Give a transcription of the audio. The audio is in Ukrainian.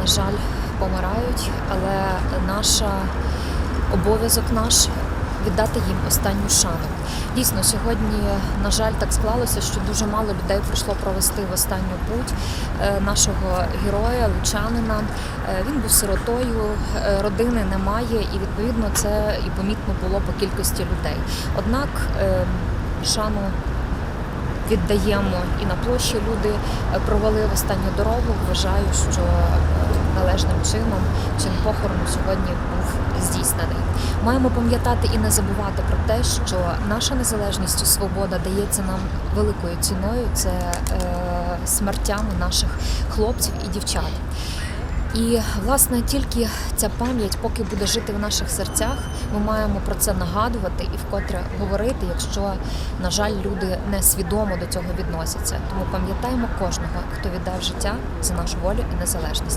на жаль, помирають, але наша обов'язок наш віддати їм останню шану. Дійсно, сьогодні, на жаль, так склалося, що дуже мало людей прийшло провести в останню путь е, нашого героя, лучанина. Е, Він був сиротою, е, родини немає, і відповідно це і помітно було по кількості людей. Однак шану віддаємо і на площі люди провели в останню дорогу. Вважаю, що чином чин похорону сьогодні був здійснений. Маємо пам'ятати і не забувати про те, що наша незалежність і свобода дається нам великою ціною. Це е, смертями наших хлопців і дівчат. І власне тільки ця пам'ять, поки буде жити в наших серцях, ми маємо про це нагадувати і вкотре говорити, якщо, на жаль, люди несвідомо до цього відносяться. Тому пам'ятаємо кожного, хто віддав життя за нашу волю і незалежність.